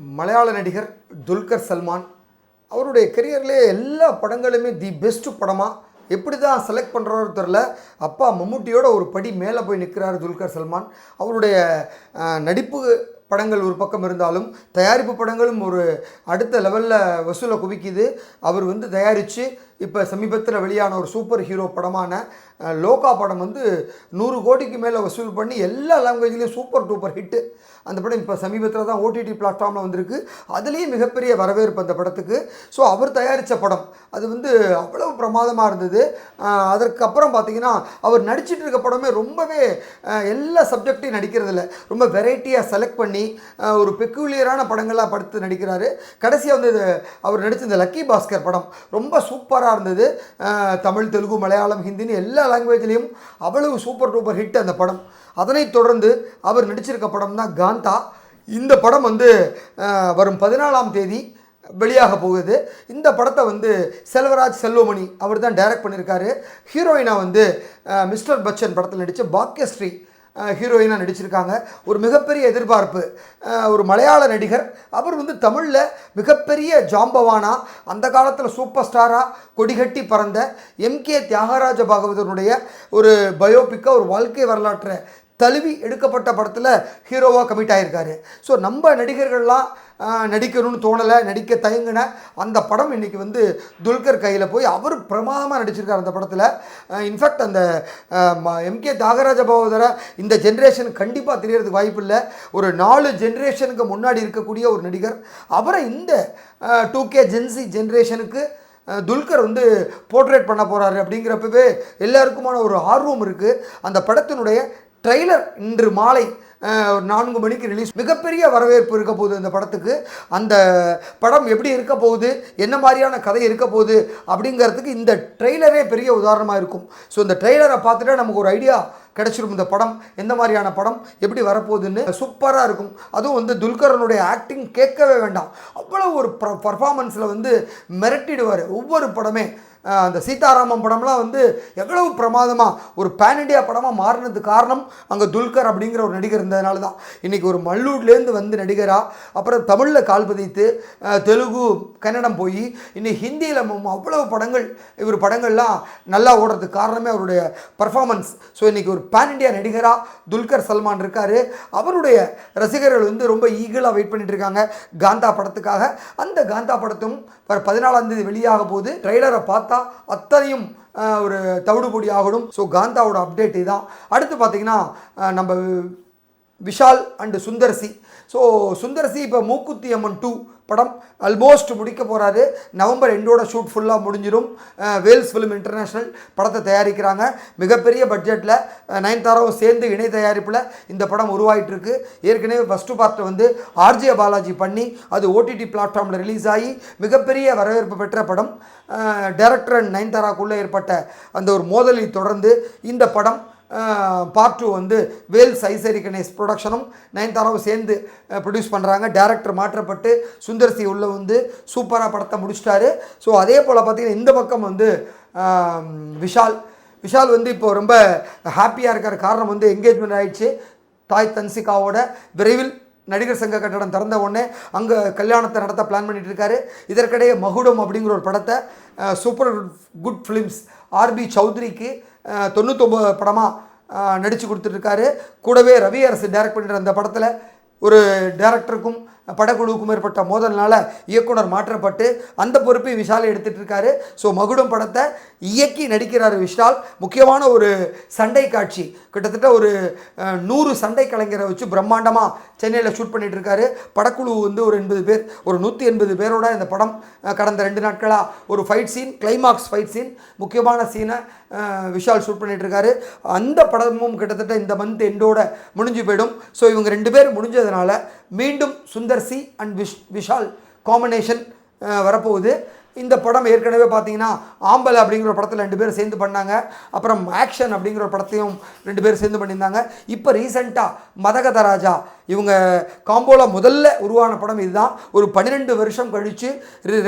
மலையாள நடிகர் துல்கர் சல்மான் அவருடைய கெரியர்லேயே எல்லா படங்களுமே தி பெஸ்ட்டு படமாக எப்படி தான் செலக்ட் பண்ணுறாரோ தெரில அப்பா மம்முட்டியோட ஒரு படி மேலே போய் நிற்கிறாரு துல்கர் சல்மான். அவருடைய நடிப்பு படங்கள் ஒரு பக்கம் இருந்தாலும் தயாரிப்பு படங்களும் ஒரு அடுத்த லெவலில் வசூலை குவிக்குது. அவர் வந்து தயாரித்து இப்போ சமீபத்தில் வெளியான ஒரு சூப்பர் ஹீரோ படமான லோகா படம் வந்து நூறு கோடிக்கு மேலே வசூல் பண்ணி எல்லா லாங்குவேஜ்லேயும் சூப்பர் டூப்பர் ஹிட்டு. அந்த படம் இப்போ சமீபத்தில் தான் ஓடிடி பிளாட்ஃபார்மில் வந்திருக்கு. அதுலேயும் மிகப்பெரிய வரவேற்பு அந்த படத்துக்கு. ஸோ அவர் தயாரித்த படம். அது வந்து அவ்வளவு பிரமாதமாக இருந்தது. அதற்கப்புறம் பார்த்திங்கன்னா அவர் நடிச்சிட்டு இருக்க படமே ரொம்பவே எல்லா சப்ஜெக்டையும் நடிக்கிறதில்ல. ரொம்ப வெரைட்டியாக செலக்ட் பண்ணி ஒரு பெக்குலியரான படங்களாக படுத்து நடிக்கிறாரு. கடைசியாக வந்து அவர் நடித்த இந்த லக்கி பாஸ்கர் படம் ரொம்ப சூப்பராக இருந்தது. தமிழ் தெலுங்கு மலையாளம் ஹிந்தின்னு எல்லா லாங்குவேஜ்லேயும் அவ்வளவு சூப்பர் டூப்பர் ஹிட் அந்த படம். அதனைத் தொடர்ந்து அவர் நடிச்சிருக்க படம் தான் காந்தா. இந்த படம் வந்து வரும் பதினாலாம் தேதி வெளியாக போகுது. இந்த படத்தை வந்து செல்வராஜ் செல்வமணி அவர் தான் டைரக்ட் பண்ணியிருக்காரு ஹீரோயினா வந்து மிஸ்டர் பச்சன் படத்தில் நடித்த பாக்யஸ்ரீ. ஹீரோயினாக நடிச்சிருக்காங்க. ஒரு மிகப்பெரிய எதிர்பார்ப்பு. ஒரு மலையாள நடிகர். அவர் வந்து தமிழில் மிகப்பெரிய ஜாம்பவானா அந்த காலத்தில் சூப்பர் ஸ்டாராக கொடிகட்டி பறந்த எம்கே தியாகராஜ பாகவதனுடைய ஒரு பயோபிக்காக ஒரு வாழ்க்கை வரலாற்றை தழுவி எடுக்கப்பட்ட படத்தில் ஹீரோவாக கமிட் ஆகியிருக்காரு ஸோ நம்ம நடிகர்கள்லாம் நடிக்கணும்னு தோணலை நடிக்க தயங்கின அந்த படம் இன்றைக்கி வந்து துல்கர் கையில் போய் அவர் பிரமாதமாக நடிச்சிருக்கார் அந்த படத்தில். இன்ஃபேக்ட் அந்த எம்கே தியாகராஜ பகோதர இந்த ஜென்ரேஷன் கண்டிப்பாக தெரியறதுக்கு வாய்ப்பு இல்லை. ஒரு நாலு ஜென்ரேஷனுக்கு முன்னாடி இருக்கக்கூடிய ஒரு நடிகர். அவரை இந்த டூ கே ஜென்சி ஜென்ரேஷனுக்கு துல்கர் வந்து போர்ட்ரேட் பண்ண போகிறாரு அப்படிங்கிறப்பவே எல்லாருக்குமான ஒரு ஆர்வம் இருக்குது அந்த படத்தினுடைய ட்ரெய்லர் இன்று மாலை நான்கு மணிக்கு ரிலீஸ் மிகப்பெரிய வரவேற்பு இருக்க போகுது அந்த படத்துக்கு. அந்த படம் எப்படி இருக்க போகுது என்ன மாதிரியான கதை இருக்க போகுது அப்படிங்கிறதுக்கு இந்த ட்ரெய்லரே பெரிய உதாரணமாக இருக்கும். ஸோ இந்த ட்ரெய்லரை பார்த்துட்டா நமக்கு ஒரு ஐடியா கிடச்சிரும். இந்த படம் எந்த மாதிரியான படம் எப்படி வரப்போகுதுன்னு சூப்பராக இருக்கும். அதுவும் வந்து துல்கரனுடைய ஆக்டிங் கேட்கவே வேண்டாம். அவ்வளோ ஒரு பர்ஃபார்மன்ஸில் வந்து மிரட்டிடுவார். ஒவ்வொரு படமே அந்த சீதாராமம் படம்லாம் வந்து எவ்வளவு பிரமாதமாக ஒரு பேன் இண்டியா படமாக மாறினது காரணம் அங்கே துல்கர் அப்படிங்கிற ஒரு நடிகர் இருந்ததுனால தான். இன்றைக்கி ஒரு மல்லூர்லேருந்து வந்து நடிகராக அப்புறம் தமிழில் கால் பதித்து தெலுங்கு கன்னடம் போய் இன்னைக்கு ஹிந்தியில் அவ்வளவு படங்கள் இவர் படங்கள்லாம் நல்லா ஓடுறதுக்கு காரணமே அவருடைய பர்ஃபார்மன்ஸ் ஸோ இன்றைக்கி ஒரு பேன் இண்டியா நடிகராக துல்கர் சல்மான் இருக்கார். அவருடைய ரசிகர்கள் வந்து ரொம்ப ஈகலாக வெயிட் பண்ணிட்டு இருக்காங்க. காந்தா படத்துக்காக. அந்த காந்தா படத்தும் பதினாலாம் தேதி வெளியாக போகுது. ட்ரெய்லரை பார்த்து அத்தனையும் ஒரு தவிடுபொடி ஆகணும். ஸோ காந்தாவோட அப்டேட் இதுதான் அடுத்து பார்த்திங்கன்னா நம்ம விஷால் அண்டு சுந்தர்சி. ஸோ சுந்தர்சி இப்போ மூக்குத்தி அம்மன் டூ படம் ஆல்மோஸ்ட் முடிக்க போகிறாரு நவம்பர் எண்டோட ஷூட் ஃபுல்லாக முடிஞ்சிடும் வேல்ஸ் ஃபிலிம் இன்டர்நேஷ்னல் படத்தை தயாரிக்கிறாங்க. மிகப்பெரிய பட்ஜெட்டில் நயன்தாராவும் சேர்ந்து இணை தயாரிப்பில் இந்த படம் உருவாயிட்டு இருக்கு ஏற்கனவே ஃபஸ்ட்டு பார்ட்டை வந்து ஆர்ஜே பாலாஜி பண்ணி அது ஓடிடி பிளாட்ஃபார்மில் ரிலீஸ் ஆகி மிகப்பெரிய வரவேற்பு பெற்ற படம். டைரக்டர் அண்ட் நயன்தாராக்குள்ளே ஏற்பட்ட அந்த ஒரு மோதலை தொடர்ந்து இந்த படம் பார்ட் டூ வந்து வேல்ஸ் சைசரி கணேஷ் ப்ரொடக்ஷனும் நயன்தாராவும் சேர்ந்து ப்ரொடியூஸ் பண்ணுறாங்க டேரக்டர் மாற்றப்பட்டு சுந்தர்சி உள்ளே வந்து சூப்பராக படத்தை முடிச்சிட்டாரு. ஸோ அதே போல் பார்த்தீங்கன்னா இந்த பக்கம் வந்து விஷால். விஷால் வந்து இப்போ ரொம்ப ஹாப்பியாக இருக்கிற காரணம் வந்து என்கேஜ்மெண்ட் ஆயிடுச்சு. தாய் தன்சிகாவோட விரைவில் நடிகர் சங்க கட்டடம் திறந்த உடனே அங்கே கல்யாணத்தை நடத்த பிளான் பண்ணிட்டு இருக்காரு இதற்கிடையே மகுடம் அப்படிங்கிற ஒரு படத்தை சூப்பர் குட் ஃபிலிம்ஸ் ஆர்பி சௌத்ரிக்கு தொண்ணூத்தொம்பது படமாக நடித்து கொடுத்துட்ருக்காரு கூடவே ரவி அரசு டைரக்ட் பண்ணிட்டு அந்த படத்தில் ஒரு டேரக்டருக்கும் படக்குழுவுக்கும் ஏற்பட்ட மோதல்னால இயக்குனர் மாற்றப்பட்டு அந்த பொறுப்பை விஷால் எடுத்துகிட்டு இருக்காரு ஸோ மகுடம் படத்தை இயக்கி நடிக்கிறார் விஷால். முக்கியமான ஒரு சண்டை காட்சி. கிட்டத்தட்ட ஒரு நூறு சண்டை கலைஞரை வச்சு பிரம்மாண்டமாக சென்னையில் ஷூட் பண்ணிகிட்டு இருக்காரு படக்குழு வந்து ஒரு எண்பது பேர் ஒரு நூற்றி எண்பது பேரோட இந்த படம் கடந்த ரெண்டு நாட்களாக ஒரு fight scene climax fight scene முக்கியமான சீனை விஷால் ஷூட் பண்ணிகிட்டு இருக்காரு அந்த படமும் கிட்டத்தட்ட இந்த மந்த் எண்டோட முடிஞ்சு போயிடும். ஸோ இவங்க ரெண்டு பேர் முடிஞ்சதுனால மீண்டும் Sundar C and Vish Vishal combination வரப்போகுது. இந்த படம் ஏற்கனவே பார்த்தீங்கன்னா ஆம்பல் அப்படிங்கிற படத்தில் ரெண்டு பேரும் சேர்ந்து பண்ணாங்க. அப்புறம் ஆக்ஷன் அப்படிங்கிற ஒரு படத்தையும் ரெண்டு பேரும் சேர்ந்து பண்ணியிருந்தாங்க. இப்போ ரீசெண்டாக மதகத ராஜா இவங்க காம்போவில் முதல்ல உருவான படம் இதுதான். ஒரு பன்னிரெண்டு வருஷம் கழித்து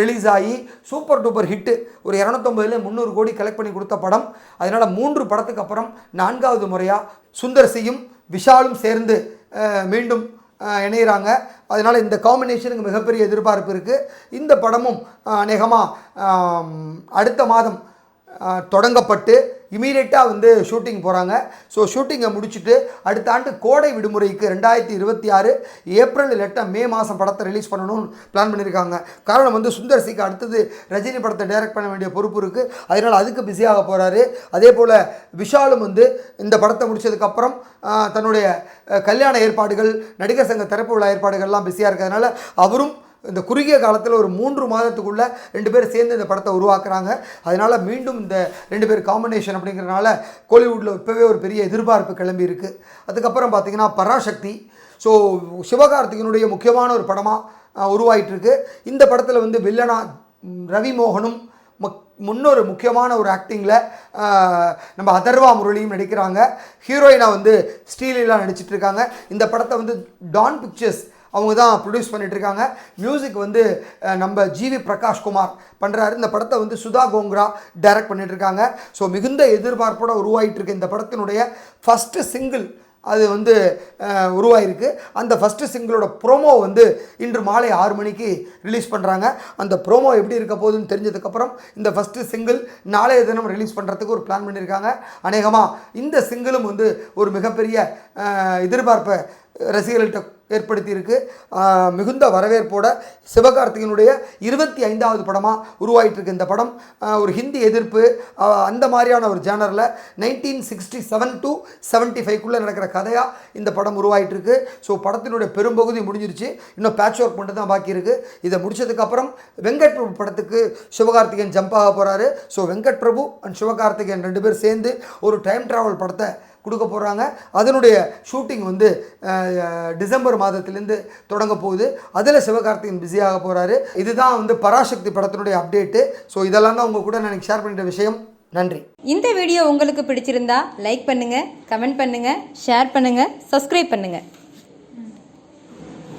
ரிலீஸ் ஆகி சூப்பர் டூப்பர் ஹிட்டு ஒரு இரநூத்தொம்பதுல முந்நூறு கோடி கலெக்ட் பண்ணி கொடுத்த படம். அதனால் மூன்று படத்துக்கு அப்புறம் நான்காவது முறையாக சுந்தர் சியும் விஷாலும் சேர்ந்து மீண்டும் இணையிறாங்க. அதனால் இந்த காம்பினேஷனுக்கு மிகப்பெரிய எதிர்பார்ப்பு இருக்குது இந்த படமும் அநேகமாக அடுத்த மாதம் தொடங்கப்பட்டு இமீடியட்டாக வந்து ஷூட்டிங் போகிறாங்க ஸோ ஷூட்டிங்கை முடிச்சுட்டு அடுத்த ஆண்டு கோடை விடுமுறைக்கு ரெண்டாயிரத்தி இருபத்தி ஆறு ஏப்ரல் இல்லாட்டா மே மாதம் படத்தை ரிலீஸ் பண்ணணும்னு பிளான் பண்ணியிருக்காங்க காரணம் வந்து சுந்தர் சிக்கு அடுத்தது ரஜினி படத்தை டைரக்ட் பண்ண வேண்டிய பொறுப்பு இருக்குது அதனால் அதுக்கு பிஸியாக போகிறாரு அதே போல் விஷாலும் வந்து இந்த படத்தை முடித்ததுக்கப்புறம் தன்னுடைய கல்யாண ஏற்பாடுகள் நடிகர் சங்க திறப்பு விழா ஏற்பாடுகள்லாம் பிஸியாக இருக்கிறதுனால அவரும் இந்த குறுகிய காலத்தில் ஒரு மூன்று மாதத்துக்குள்ளே ரெண்டு பேரும் சேர்ந்து இந்த படத்தை உருவாக்குறாங்க. அதனால் மீண்டும் இந்த ரெண்டு பேர் காம்பினேஷன் அப்படிங்கிறனால கோலிவுட்டில் இப்போவே ஒரு பெரிய எதிர்பார்ப்பு கிளம்பி இருக்குது அதுக்கப்புறம் பார்த்தீங்கன்னா பராசக்தி. ஸோ சிவகார்த்திகனுடைய முக்கியமான ஒரு படமாக உருவாயிட்டுருக்கு இந்த படத்தில் வந்து வில்லனா ரவி மோகனும் மக் முன்னொரு முக்கியமான ஒரு ஆக்டிங்கில் நம்ம அதர்வா முரளியும் நடிக்கிறாங்க. ஹீரோயினாக வந்து ஸ்ரீலீலா நடிச்சிட்டு இருக்காங்க. இந்த படத்தை வந்து டான் பிக்சர்ஸ் அவங்க தான் ப்ரொடியூஸ் பண்ணிகிட்ருக்காங்க இருக்காங்க மியூசிக் வந்து நம்ம ஜிவி பிரகாஷ்குமார் பண்ணுறாரு இந்த படத்தை வந்து சுதா கோங்க்ரா டைரக்ட் பண்ணிகிட்ருக்காங்க இருக்காங்க ஸோ மிகுந்த எதிர்பார்ப்போடு உருவாகிட்டுருக்கு இந்த படத்தினுடைய ஃபஸ்ட்டு சிங்கிள் அது வந்து உருவாயிருக்கு. அந்த ஃபஸ்ட்டு சிங்கிளோட ப்ரோமோ வந்து இன்று மாலை ஆறு மணிக்கு ரிலீஸ் பண்ணுறாங்க அந்த ப்ரோமோ எப்படி இருக்க போகுதுன்னு தெரிஞ்சதுக்கப்புறம் இந்த ஃபஸ்ட்டு சிங்கிள் நாளைய தினம் ரிலீஸ் பண்ணுறதுக்கு ஒரு பிளான் பண்ணியிருக்காங்க. அநேகமாக இந்த சிங்கிளும் வந்து ஒரு மிகப்பெரிய எதிர்பார்ப்பை ரசிகர்கள்ட்ட ஏற்படுத்தியிருக்கு. மிகுந்த வரவேற்போட சிவகார்த்திகனுடைய இருபத்தி ஐந்தாவது படமாக உருவாயிட்டிருக்கு இந்த படம். ஒரு ஹிந்தி எதிர்ப்பு அந்த மாதிரியான ஒரு ஜேனரில் nineteen sixty seven to seventy ஃபைவ்க்குள்ளே நடக்கிற கதையாக இந்த படம் உருவாயிட்டிருக்கு. ஸோ படத்தினுடைய பெரும்பகுதி முடிஞ்சிருச்சு. இன்னும் பேட்ச் ஒர்க் மட்டும் தான் பாக்கி இருக்குது இதை முடிச்சதுக்கப்புறம் வெங்கட் பிரபு படத்துக்கு சிவகார்த்திகேயன் ஜம்ப் ஆக போகிறாரு ஸோ வெங்கட் பிரபு அண்ட் சிவகார்த்திகேயன் ரெண்டு பேர் சேர்ந்து ஒரு டைம் ட்ராவல் படத்தை கொடுக்க போகிறாங்க அதனுடைய ஷூட்டிங் வந்து டிசம்பர் மாதத்துலேருந்து தொடங்க போகுது. அதில் சிவகார்த்திகன் பிஸியாக போகிறாரு இதுதான் வந்து பராசக்தி படத்தினுடைய அப்டேட்டு ஸோ இதெல்லாம் தான் உங்கள் கூட நான் எனக்கு ஷேர் பண்ணிட்ட விஷயம். நன்றி. இந்த வீடியோ உங்களுக்கு பிடிச்சிருந்தா லைக் பண்ணுங்கள் கமெண்ட் பண்ணுங்கள் ஷேர் பண்ணுங்கள் சப்ஸ்கிரைப் பண்ணுங்கள்